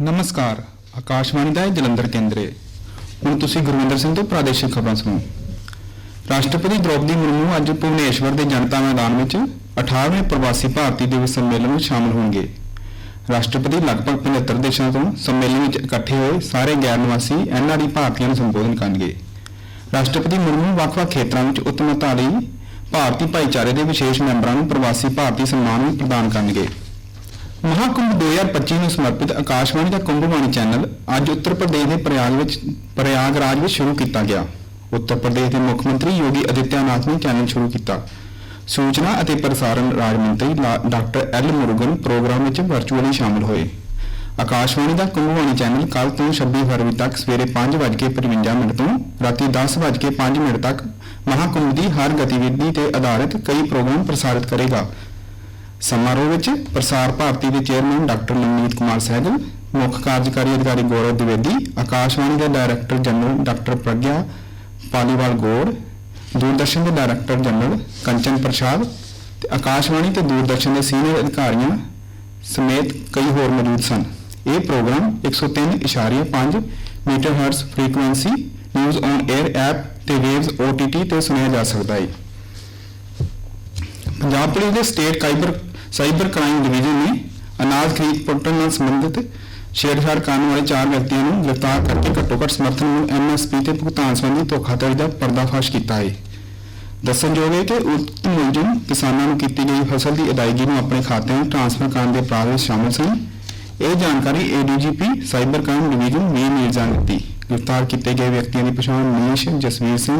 ਨਮਸਕਾਰ ਆਕਾਸ਼ਵਾਣੀ ਦਾ ਜਲੰਧਰ ਕੇਂਦਰ ਹੁਣ ਤੁਸੀਂ ਗੁਰਵਿੰਦਰ ਸਿੰਘ ਤੋਂ ਪ੍ਰਾਦੇਸ਼ਿਕ ਖਬਰਾਂ ਸੁਣੋ ਰਾਸ਼ਟਰਪਤੀ ਦ੍ਰੌਪਦੀ ਮੁਰਮੂ ਅੱਜ ਭੁਵਨੇਸ਼ਵਰ ਦੇ ਜਨਤਾ ਮੈਦਾਨ ਵਿੱਚ 18ਵੇਂ ਪ੍ਰਵਾਸੀ ਭਾਰਤੀ ਦਿਵਸ ਸੰਮੇਲਨ ਵਿੱਚ ਸ਼ਾਮਲ ਹੋਣਗੇ ਰਾਸ਼ਟਰਪਤੀ ਲਗਭਗ 75 ਦੇਸ਼ਾਂ ਤੋਂ ਸੰਮੇਲਨ ਵਿੱਚ ਇਕੱਠੇ ਹੋਏ ਸਾਰੇ ਗੈਰ ਨਿਵਾਸੀ ਐਨਆਰਈ ਭਾਰਤੀਆਂ ਨੂੰ ਸੰਬੋਧਨ ਕਰਨਗੇ ਰਾਸ਼ਟਰਪਤੀ ਮੁਰਮੂ ਵੱਖ-ਵੱਖ ਖੇਤਰਾਂ ਵਿੱਚ ਉੱਤਮਤਾ ਲਈ ਭਾਰਤੀ ਭਾਈਚਾਰੇ ਦੇ ਵਿਸ਼ੇਸ਼ ਮੈਂਬਰਾਂ ਨੂੰ ਪ੍ਰਵਾਸੀ ਭਾਰਤੀ ਸਨਮਾਨ ਵੀ ਪ੍ਰਦਾਨ ਕਰਨਗੇ। ਮਹਾਕੁੰਭ 2025 ਨੂੰ ਸਮਰਪਿਤ ਆਕਾਸ਼ਵਾਣੀ ਦਾ ਕੁੰਭਵਾਣੀ ਚੈਨਲ ਅੱਜ ਉੱਤਰ ਪ੍ਰਦੇਸ਼ ਦੇ ਪ੍ਰਯਾਗ ਵਿੱਚ ਪ੍ਰਯਾਗਰਾਜ ਵਿੱਚ ਸ਼ੁਰੂ ਕੀਤਾ ਗਿਆ। ਉੱਤਰ ਪ੍ਰਦੇਸ਼ ਦੇ ਮੁੱਖ ਮੰਤਰੀ ਯੋਗੀ ਅਦਿੱਤਿਆਨਾਥ ਨੇ ਚੈਨਲ ਸ਼ੁਰੂ ਕੀਤਾ। ਸੂਚਨਾ ਅਤੇ ਪ੍ਰਸਾਰਣ ਰਾਜ ਮੰਤਰੀ ਲਾ- ਡਾਕਟਰ ਐਲ ਮੁਰੂਗਨ ਪ੍ਰੋਗਰਾਮ ਵਿੱਚ ਵਰਚੁਅਲੀ ਸ਼ਾਮਲ ਹੋਏ। ਆਕਾਸ਼ਵਾਣੀ ਦਾ ਕੁੰਭਵਾਣੀ ਚੈਨਲ ਕੱਲ ਤੋਂ 26 ਫਰਵਰੀ ਤੱਕ ਸਵੇਰੇ 5:55 ਮਿੰਟ ਤੋਂ ਰਾਤੀ 10:05 ਮਿੰਟ ਤੱਕ ਮਹਾਕੁੰਭ ਦੀ ਹਰ ਗਤੀਵਿਧੀ ਤੇ ਆਧਾਰਿਤ ਕਈ ਪ੍ਰੋਗਰਾਮ ਪ੍ਰਸਾਰਿਤ ਕਰੇਗਾ। ਸਮਾਰੋਹ ਵਿੱਚ ਪ੍ਰਸਾਰ ਭਾਰਤੀ ਦੇ ਚੇਅਰਮੈਨ ਡਾਕਟਰ ਨਵਨੀਤ ਕੁਮਾਰ ਸਹਿਗਲ, ਮੁੱਖ ਕਾਰਜਕਾਰੀ ਅਧਿਕਾਰੀ ਗੌਰਵ ਦਿਵੇਦੀ, ਆਕਾਸ਼ਵਾਣੀ ਦੇ director general doctor Pragya Paliwal Gaur, Doordarshan ਦੇ ਡਾਇਰੈਕਟਰ ਜਨਰਲ ਕੰਚਨ ਪ੍ਰਸਾਦ ਤੇ ਆਕਾਸ਼ਵਾਣੀ ਤੇ ਦੂਰਦਰਸ਼ਨ ਦੇ ਸੀਨੀਅਰ ਅਧਿਕਾਰੀਆਂ ਸਮੇਤ ਕਈ ਹੋਰ ਮੌਜੂਦ ਸਨ। ਇਹ programme 103.5 metre hertz frequency, news on air app ਤੇ ਵੇਵਜ਼ OTT ਤੇ ਸੁਣਿਆ ਜਾ ਸਕਦਾ ਹੈ ਪੰਜਾਬ ਪੁਲਿਸ ਦੇ state cyber cyber crime division ਨੇ ਅਨਾਜ ਖਰੀਦ ਪੋਰਟਲ ਨਾਲ ਸੰਬੰਧਿਤ ਛੇੜਛਾੜ ਕਰਨ ਵਾਲੇ ਚਾਰ ਵਿਅਕਤੀਆਂ ਨੂੰ ਗ੍ਰਿਫਤਾਰ ਕਰਕੇ ਘੱਟੋ-ਘੱਟ ਸਮਰਥਨ ਮੁੱਲ ਐਮਐਸਪੀ ਤੇ ਭੁਗਤਾਨ ਸੰਬੰਧੀ ਧੋਖਾਧੜੀ ਦਾ ਪਰਦਾਫਾਸ਼ ਕੀਤਾ ਹੈ ਦੱਸਣਯੋਗ ਹੈ ਕਿ ਉਕਤ ਮੁਲਜ਼ਮ ਕਿਸਾਨਾਂ ਨੂੰ ਕੀਤੀ ਗਈ ਫਸਲ ਦੀ ਅਦਾਇਗੀ ਨੂੰ ਆਪਣੇ ਖਾਤਿਆਂ ਵਿੱਚ ਟ੍ਰਾਂਸਫਰ ਕਰਨ ਦੇ ਅਪਰਾਧ ਵਿੱਚ ਸ਼ਾਮਲ ਸਨ। ਇਹ ਜਾਣਕਾਰੀ ਏਡੀਜੀਪੀ ਸਾਈਬਰ ਕ੍ਰਾਈਮ ਡਿਵੀਜ਼ਨ ਨੇ ਮਿਰਜ਼ਾ ਜਾਣ ਦਿੱਤੀ ਗ੍ਰਿਫਤਾਰ ਕੀਤੇ ਗਏ ਵਿਅਕਤੀਆਂ ਦੀ ਪਛਾਣ ਮਨੀਸ਼, ਜਸਵੀਰ ਸਿੰਘ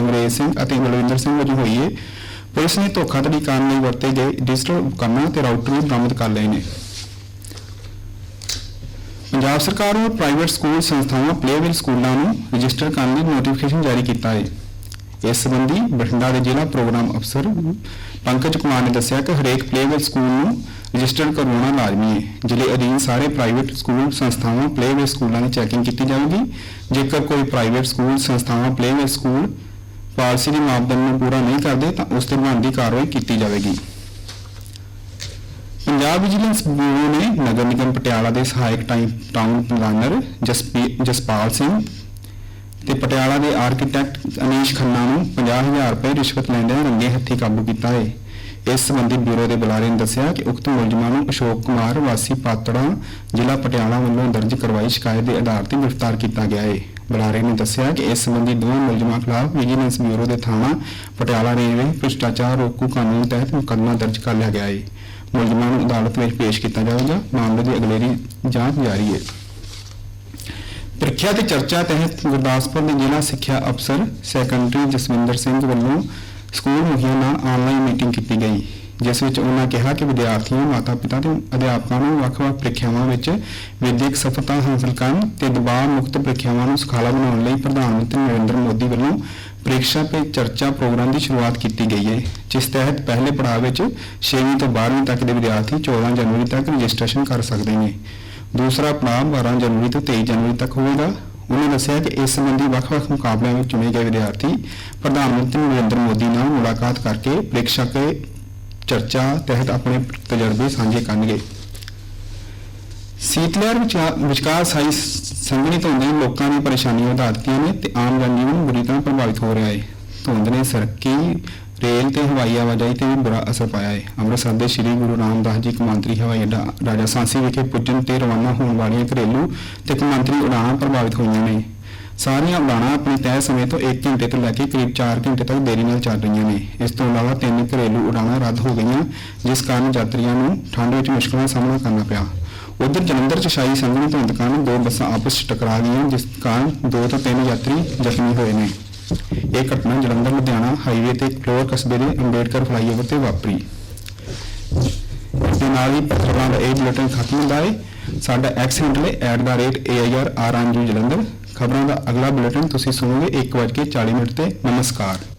ਅੰਗਰੇਜ਼ ਸਿੰਘ ਅਤੇ ਬਲਵਿੰਦਰ ਸਿੰਘ ਵਜੋਂ ਹੋਈ ਹੈ ਪੁਲਿਸ ਨੇ ਧੋਖਾਧੜੀ ਕਰਨ ਲਈ ਵਰਤੇ ਗਏ ਡਿਜੀਟਲ ਉਪਕਰਨਾਂ ਤੇ ਰਾਊਟਰ ਵੀ ਬਰਾਮਦ ਕਰ ਲਏ ਨੇ। ਪੰਜਾਬ ਸਰਕਾਰ ਨੇ ਪ੍ਰਾਈਵੇਟ ਸਕੂਲ ਸੰਸਥਾਵਾਂ ਪਲੇਵਿਲ ਸਕੂਲਾਂ ਨੂੰ ਰਜਿਸਟਰ ਕਰਨ ਲਈ ਨੋਟੀਫਿਕੇਸ਼ਨ ਜਾਰੀ ਕੀਤਾ ਹੈ ਇਸ ਸੰਬੰਧੀ ਬਠਿੰਡਾ ਦੇ ਜ਼ਿਲ੍ਹਾ ਪ੍ਰੋਗਰਾਮ ਅਫਸਰ ਪੰਕਜ ਕੁਮਾਰ ਨੇ ਦੱਸਿਆ ਕਿ ਹਰੇਕ ਪਲੇਵੇਲ ਸਕੂਲ ਨੂੰ ਰਜਿਸਟਰ ਕਰਵਾਉਣਾ ਲਾਜ਼ਮੀ ਹੈ ਜ਼ਿਲ੍ਹੇ ਅਧੀਨ ਸਾਰੇ ਪ੍ਰਾਈਵੇਟ ਸਕੂਲ ਸੰਸਥਾਵਾਂ ਪਲੇਵੇਲ ਸਕੂਲਾਂ ਦੀ ਚੈਕਿੰਗ ਕੀਤੀ ਜਾਵੇਗੀ। ਜੇਕਰ ਕੋਈ ਪ੍ਰਾਈਵੇਟ ਸਕੂਲ ਸੰਸਥਾਵਾਂ ਪਲੇਵੇਲ ਸਕੂਲ ਪਾਲਸੀ ਦੇ ਮਾਪਦੰਡ ਨੂੰ ਪੂਰਾ ਨਹੀਂ ਕਰਦੇ, ਤਾਂ ਉਸ ਤੇ ਬਣਦੀ ਕਾਰਵਾਈ ਕੀਤੀ ਜਾਵੇਗੀ। ਪੰਜਾਬ ਵਿਜੀਲੈਂਸ ਬਿਊਰੋ ਨੇ ਨਗਰ ਨਿਗਮ ਪਟਿਆਲਾ ਦੇ ਸਹਾਇਕ ਟਾਊਨ ਪਲਾਨਰ ਜਸਪਾਲ ਸਿੰਘ ਤੇ ਪਟਿਆਲਾ ਦੇ ਆਰਕੀਟੈਕਟ ਅਨੀਸ਼ ਖੰਨਾ ਨੂੰ 50000 ਰੁਪਏ ਰਿਸ਼ਵਤ ਲੈਂਦੇ ਰੰਗੇ ਹੱਥੀਂ ਕਾਬੂ ਕੀਤਾ ਹੈ ਇਸ ਸੰਬੰਧੀ ਬਿਊਰੋ ਦੇ ਬੁਲਾਰੇ ਨੇ ਦੱਸਿਆ ਕਿ ਉਕਤ ਮੁਲਜ਼ਮਾਂ ਨੂੰ ਅਸ਼ੋਕ ਕੁਮਾਰ, ਵਾਸੀ ਪਾਤੜਾ, ਜ਼ਿਲ੍ਹਾ ਪਟਿਆਲਾ ਵੱਲੋਂ ਦਰਜ ਕਰਵਾਈ ਸ਼ਿਕਾਇਤ ਦੇ ਆਧਾਰ ਤੇ ਗ੍ਰਿਫਤਾਰ ਕੀਤਾ ਗਿਆ ਹੈ ਬੁਲਾਰੇ ਨੇ ਦੱਸਿਆ ਕਿ ਇਸ ਸੰਬੰਧੀ ਦੋਵਾਂ ਮੁਲਜ਼ਮਾਂ ਖਿਲਾਫ ਵਿਜੀਲੈਂਸ ਬਿਊਰੋ ਦੇ ਥਾਣਾ, ਪਟਿਆਲਾ ਰੇਲਵੇ ਭ੍ਰਿਸ਼ਟਾਚਾਰ ਰੋਕੂ ਕਾਨੂੰਨ ਤਹਿਤ ਮੁਕੱਦਮਾ ਦਰਜ ਕਰ ਲਿਆ ਗਿਆ ਹੈ ਮੁਲਜ਼ਮਾਂ ਨੂੰ ਅਦਾਲਤ ਵਿੱਚ ਪੇਸ਼ ਕੀਤਾ ਜਾਵੇਗਾ। ਮਾਮਲੇ ਦੀ ਅਗਲੇਰੀ ਜਾਂਚ ਜਾਰੀ ਹੈ ਪ੍ਰੀਖਿਆ ਤੇ ਚਰਚਾ ਤਹਿਤ ਗੁਰਦਾਸਪੁਰ ਦੇ ਜ਼ਿਲ੍ਹਾ ਸਿੱਖਿਆ ਅਫਸਰ ਸੈਕੰਡਰੀ ਜਸਵਿੰਦਰ ਸਿੰਘ ਵੱਲੋਂ ਸਕੂਲ ਮੁਖੀਆਂ ਨਾਲ ਆਨਲਾਈਨ ਮੀਟਿੰਗ ਕੀਤੀ ਗਈ, ਜਿਸ ਵਿੱਚ ਉਹਨਾਂ ਕਿਹਾ ਕਿ ਵਿਦਿਆਰਥੀਆਂ, ਮਾਤਾ-ਪਿਤਾ ਤੇ ਅਧਿਆਪਕਾਂ ਨੂੰ ਵੱਖ-ਵੱਖ ਪ੍ਰੀਖਿਆਵਾਂ ਵਿੱਚ ਵਿਦਿਅਕ ਸਫਲਤਾ ਹਾਸਲ ਕਰਨ ਤੇ ਦਬਾਅ ਮੁਕਤ ਪ੍ਰੀਖਿਆਵਾਂ ਨੂੰ ਸੁਖਾਲਾ ਬਣਾਉਣ ਲਈ ਪ੍ਰਧਾਨ ਮੰਤਰੀ ਨਰਿੰਦਰ ਮੋਦੀ ਵੱਲੋਂ ਪ੍ਰੀਖਿਆ ਪੇ ਚਰਚਾ ਪ੍ਰੋਗਰਾਮ ਦੀ ਸ਼ੁਰੂਆਤ ਕੀਤੀ ਗਈ ਹੈ, ਜਿਸ ਤਹਿਤ ਪਹਿਲੇ ਪੜਾਅ ਵਿੱਚ 6ਵੀਂ ਤੋਂ 12ਵੀਂ ਤੱਕ ਦੇ ਵਿਦਿਆਰਥੀ 14 ਜਨਵਰੀ ਤੱਕ ਰਜਿਸਟ੍ਰੇਸ਼ਨ ਕਰ ਸਕਦੇ ਨੇ। ਦੂਸਰਾ ਪੜਾਅ 12 ਜਨਵਰੀ ਤੋਂ 23 ਜਨਵਰੀ ਤੱਕ ਹੋਵੇਗਾ। ਉਹਨਾਂ ਦੱਸਿਆ ਕਿ ਇਸ ਸੰਬੰਧੀ ਵੱਖ-ਵੱਖ ਮੁਕਾਬਲਿਆਂ ਵਿੱਚ ਚੁਣੇ ਗਏ ਵਿਦਿਆਰਥੀ ਪ੍ਰਧਾਨ ਮੰਤਰੀ ਨਰਿੰਦਰ ਮੋਦੀ ਨਾਲ ਮੁਲਾਕਾਤ ਕਰਕੇ ਪ੍ਰੀਖਿਆ ਕੇ ਚਰਚਾ ਤਹਿਤ ਆਪਣੇ ਤਜਰਬੇ ਸਾਂਝੇ ਕਰਨਗੇ। ਸੀਤਲਹਿਰ ਵਿਚਕਾਰ ਸਾਈ ਸੰਘਣੀ ਧੁੰਦ ਨੇ ਲੋਕਾਂ ਦੀਆਂ ਪਰੇਸ਼ਾਨੀਆਂ ਵਧਾ ਦਿੱਤੀਆਂ ਨੇ ਤੇ ਆਮ ਜਨਜੀਵਨ ਬੁਰੀ ਤਰ੍ਹਾਂ ਪ੍ਰਭਾਵਿਤ ਹੋ ਰਿਹਾ ਹੈ। ਧੁੰਦ ਨੇ ਸੜਕੀ ਰੇਲ ਤੇ ਹਵਾਈ ਆਵਾਜਾਈ ਤੇ ਵੀ ਬੁਰਾ ਅਸਰ ਪਾਇਆ ਹੈ। ਅੰਮ੍ਰਿਤਸਰ ਦੇ ਸ੍ਰੀ ਗੁਰੂ ਰਾਮਦਾਸ ਜੀ, ਕੌਮਾਂਤਰੀ ਹਵਾਈ ਅੱਡਾ, ਰਾਜਾ ਸਾਂਸੀ ਵਿਖੇ ਪੁੱਜਣ ਤੇ ਰਵਾਨਾ ਹੋਣ ਵਾਲੀਆਂ ਘਰੇਲੂ ਤੇ ਕੌਮਾਂਤਰੀ ਉਡਾਣਾਂ ਪ੍ਰਭਾਵਿਤ ਹੋਈਆਂ ਨੇ। ਸਾਰੀਆਂ ਉਡਾਣਾਂ ਆਪਣੇ ਤੈਅ ਸਮੇਂ ਤੋਂ 1 ਘੰਟੇ ਤੋਂ ਲੈ ਕੇ ਕਰੀਬ 4 ਘੰਟੇ ਤੱਕ ਦੇਰੀ ਨਾਲ ਚੱਲ ਰਹੀਆਂ ਨੇ। ਇਸ ਤੋਂ ਇਲਾਵਾ ਤਿੰਨ ਘਰੇਲੂ ਉਡਾਣਾਂ ਰੱਦ ਹੋ ਗਈਆਂ, ਜਿਸ ਕਾਰਨ ਯਾਤਰੀਆਂ ਨੂੰ ਠੰਡ ਵਿੱਚ ਮੁਸ਼ਕਲਾਂ ਦਾ ਸਾਹਮਣਾ ਕਰਨਾ ਪਿਆ। ਉਧਰ ਜਲੰਧਰ ਚ ਸ਼ਾਹੀ ਸੰਘਣੀ ਧੁੰਦ ਕਾਰਨ ਦੋ ਬੱਸਾਂ ਆਪਸ ਵਿੱਚ ਟਕਰਾ ਗਈਆਂ, ਜਿਸ ਕਾਰਨ ਦੋ ਤੋਂ ਤਿੰਨ ਯਾਤਰੀ ਜ਼ਖਮੀ ਹੋਏ ਨੇ। ਇਹ ਘਟਨਾ ਜਲੰਧਰ, ਲੁਧਿਆਣਾ ਹਾਈਵੇ ਤੇ ਕਲੋਰ ਕਸਬੇ ਦੇ ਅੰਬੇਡਕਰ ਫਲਾਈਓਵਰ ਤੇ ਵਾਪਰੀ। ਦੇ ਨਾਲ ਹੀ ਖਬਰਾਂ ਦਾ ਇਹ ਬੁਲੇਟਿਨ ਖਤਮ ਹੁੰਦਾ ਹੈ। ਸਾਡਾ ਐਕਸ ਹੈਂਡਲ ਹੈ @air ਜਲੰਧਰ। ਖਬਰਾਂ ਦਾ ਅਗਲਾ ਬੁਲੇਟਿਨ ਤੁਸੀਂ ਸੁਣੋਗੇ 1:40 ਮਿੰਟ ਤੇ। ਨਮਸਕਾਰ।